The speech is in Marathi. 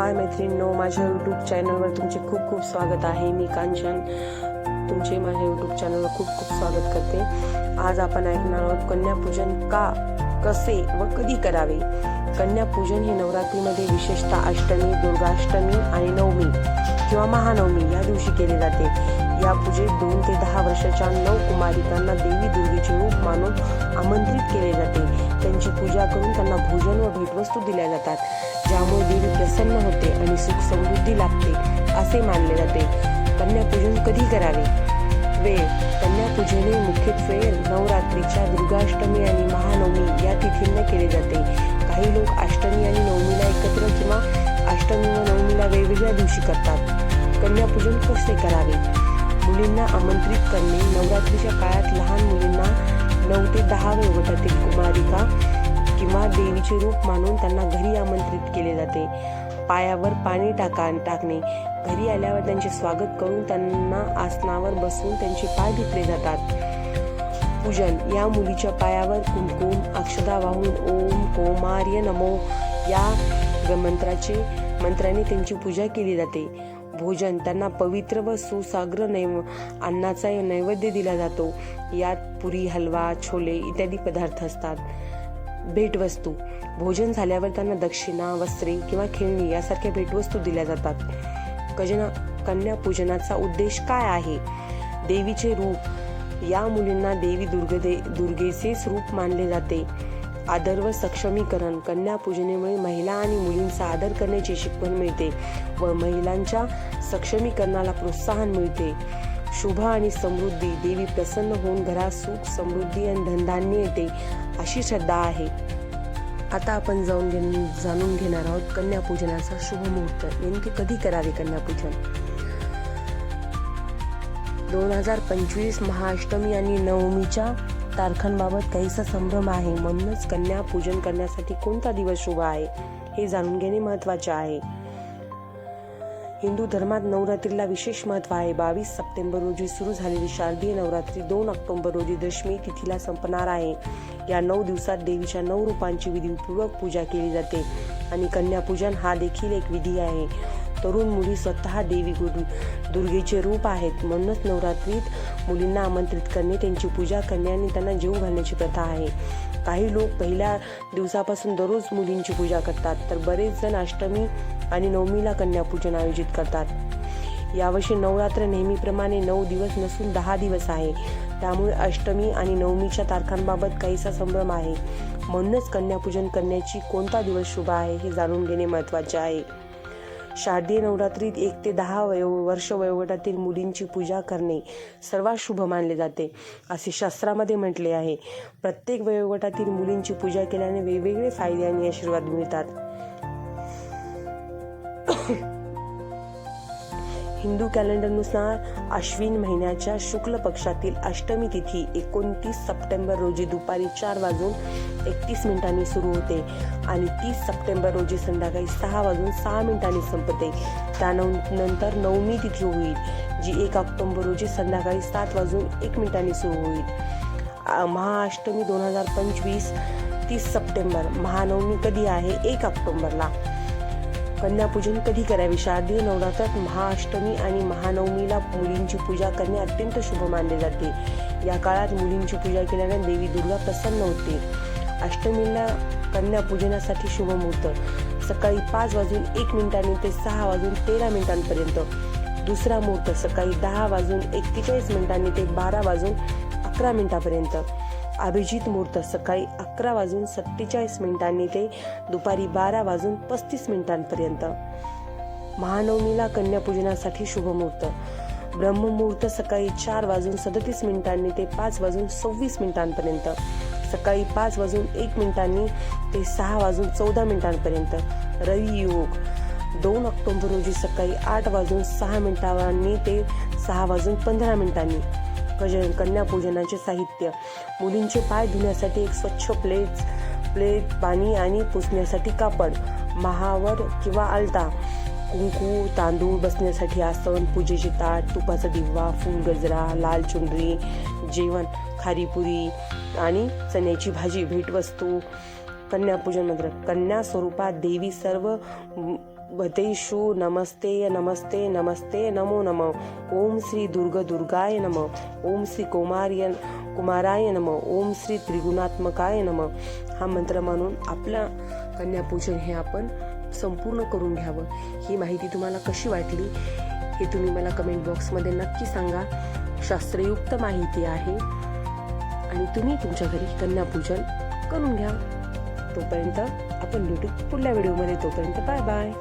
हाय मैत्रिणींनो माझ्या यूट्यूब चॅनलवर तुमचे खूप खूप स्वागत आहे. मी कांचन तुमचे माझ्या यूट्यूब चॅनलवर खूप खूप स्वागत करते. आज आपण ऐकणार आहोत कन्यापूजन का कसे व कधी करावे? कन्यापूजन हे नवरात्रीमध्ये विशेषतः अष्टमी दुर्गाष्टमी आणि नवमी किंवा महानवमी या दिवशी केले जाते. या पूजेत दोन ते दहा वर्षाच्या नऊ कुमारिकांना देवी दुर्गेचे रूप मानून आमंत्रित केले जाते. त्यांची पूजा करून त्यांना भोजन व भेटवस्तू दिल्या जातात. ज्यामुळे देवी प्रसन्न होते आणि सुख समृद्धी लाभते असे मानले जाते. कन्यापूजन कधी करावे? वेळ. कन्यापूजने मुख्यत्वे नवरात्रीच्या दुर्गाष्टमी आणि महानवमी या तिथींना केले जाते. काही लोक अष्टमी आणि नवमीला एकत्र किंवा अष्टमी व नवमीला वेगवेगळ्या दिवशी करतात. कन्यापूजन कसे करावे? मुलींना आमंत्रित करणे नवरात्रीच्या काळात लहान मुलींना नऊ ते दहा वयोगटातील कुमारिका किंवा देवीचे रूप मानून त्यांना घरी आमंत्रित केले जाते. पायावर पाणी टाका टाकणे. घरी आल्यावर त्यांचे स्वागत करून त्यांना आसनावर बसवून त्यांचे पाय धुतले जातात. पूजन या मुलीच्या पायावर कुमकुम अक्षदा वाहून ओम कोमार्य नमो या ग- मंत्राचे मंत्राने त्यांची पूजा केली जाते. भोजन. त्यांना पवित्र व सुसाग्र नैव अन्नाचा नैवेद्य दिला जातो. यात पुरी हलवा छोले इत्यादी पदार्थ असतात. भेटवस्तू. भोजन झाल्यावर त्यांना दक्षिणा वस्त्रे किंवा खेळणी यासारख्या भेटवस्तू दिल्या जातात. कजना कन्यापूजनाचा उद्देश काय आहे? देवीचे रूप. या मुलींना देवी दुर्गदे दुर्गेचेच रूप मानले जाते. आदर व सक्षमीकरण. कन्यापूजनेमुळे महिला आणि मुलींचा आदर करण्याची शिकवण मिळते व महिलांच्या सक्षमीकरणाला प्रोत्साहन मिळते. शुभ आणि समृद्धी देवी प्रसन्न होऊन घरात सुख समृद्धी आणि धनधान्य येते अशी श्रद्धा आहे. आता आपण जाऊन घे जाणून घेणार आहोत कन्यापूजनाचा शुभ मुहूर्त. नेमके कधी करावे कन्यापूजन दोन हजार पंचवीस महाअष्टमी आणि नवमीच्या तारखांबाबत काहीसा संभ्रम आहे. म्हणूनच कन्या पूजन करण्यासाठी कोणता दिवस शुभ आहे हे जाणून घेणे महत्त्वाचे आहे. हिंदू धर्मात नवरात्रीला विशेष महत्त्व आहे. बावीस सप्टेंबर रोजी सुरू झालेली शारदीय नवरात्री दोन ऑक्टोबर रोजी दशमी तिथीला संपणार आहे. या नऊ दिवसात देवीच्या नऊ रूपांची विधीपूर्वक पूजा केली जाते आणि कन्यापूजन हा देखील एक विधी आहे. तरुण मुली स्वतः देवी गुरु दुर्गेचे रूप आहेत. म्हणूनच नवरात्रीत मुलींना आमंत्रित करणे त्यांची पूजा करणे आणि त्यांना जीव घालण्याची प्रथा आहे. काही लोक पहिल्या दिवसापासून दररोज मुलींची पूजा करतात तर बरेच जण अष्टमी आणि नवमीला कन्यापूजन आयोजित करतात. यावर्षी नवरात्र नेहमीप्रमाणे नऊ दिवस नसून दहा दिवस आहे. त्यामुळे अष्टमी आणि नवमीच्या तारखांबाबत काहीसा संभ्रम आहे. म्हणूनच कन्यापूजन करण्याची कोणता दिवस शुभ आहे हे जाणून घेणे महत्त्वाचे आहे. शारदीय नवरात्रीत एक ते दहा वयो वर्ष वयोगटातील मुलींची पूजा करणे सर्वात शुभ मानले जाते असे शास्त्रामध्ये म्हटले आहे. प्रत्येक वयोगटातील मुलींची पूजा केल्याने वेगवेगळे फायदे आणि आशीर्वाद मिळतात. हिंदू कॅलेंडरनुसार अश्विन महिन्याच्या शुक्ल पक्षातील अष्टमी तिथी एकोणतीस सप्टेंबर रोजी दुपारी चार वाजून एकतीस मिनिटांनी सुरू होते आणि तीस सप्टेंबर रोजी संध्याकाळी सहा वाजून सहा मिनिटांनी संपते. त्यानंतर नवमी तिथी होईल जी एक ऑक्टोंबर रोजी संध्याकाळी सात वाजून एक मिनिटांनी सुरू होईल. महाअष्टमी दोन हजार पंचवीस तीस सप्टेंबर महानवमी कधी आहे? एक ऑक्टोंबरला. कन्यापूजन कधी करावे? शारदीय नवरात्रात महाअष्टमी आणि महानवमीला मुलींची पूजा करणे अत्यंत शुभ मानले जाते. या काळात मुलींची पूजा केल्याने देवी दुर्गा प्रसन्न होते. अष्टमीला कन्यापूजनासाठी शुभ मुहूर्त. सकाळी पाच वाजून एक मिनिटांनी ते सहा वाजून तेरा मिनिटांपर्यंत. दुसरा मुहूर्त सकाळी दहा वाजून एक्केचाळीस मिनिटांनी ते बारा वाजून अकरा मिनिटांपर्यंत. अभिजित मुहूर्त सकाळी अकरा वाजून सत्तेचाळीस मिनिटांनी ते दुपारी बारा वाजून पस्तीस मिनिटांपर्यंत. महानवमीला कन्यापूजनासाठी शुभ मुहूर्त ब्रह्ममुहूर्त सकाळी चार वाजून सदतीस मिनिटांनी ते पाच वाजून सव्वीस मिनिटांपर्यंत. सकाळी पाच वाजून एक मिनिटांनी ते सहा वाजून चौदा मिनिटांपर्यंत. रवी योग. दोन ऑक्टोबर रोजी सकाळी आठ वाजून सहा मिनिटांनी ते सहा वाजून पंधरा मिनिटांनी. कज- कन्यापूजनाचे साहित्य. मुलींचे पाय धुण्यासाठी एक स्वच्छ प्लेट प्लेट पाणी आणि पुसण्यासाठी कापड महावर किंवा आलता. कुंकू तांदूळ बसण्यासाठी आसन पूजेचे ताट तुपाचा दिवा फूल गजरा लाल चुनरी जेवण खारीपुरी आणि चण्याची भाजी भेटवस्तू कन्यापूजन मंत्र कन्या स्वरूपात देवी सर्व भतेषु नमस्ते नमस्ते नमस्ते नमो नम. ओम श्री दुर्ग दुर्गाय नम. ओम श्री कुमार्य कुमाराय नम. ओम श्री त्रिगुणात्मकाय नम. हा मंत्र म्हणून आपलं कन्यापूजन हे आपण संपूर्ण करून घ्यावं. ही माहिती तुम्हाला कशी वाटली हे तुम्ही मला कमेंट बॉक्समध्ये नक्की सांगा. शास्त्रयुक्त माहिती आहे. आणि तुम्ही तुमच्या घरी कन्यापूजन करून घ्या. तोपर्यंत आपण भेटू पुढल्या व्हिडिओमध्ये तोपर्यंत बाय बाय.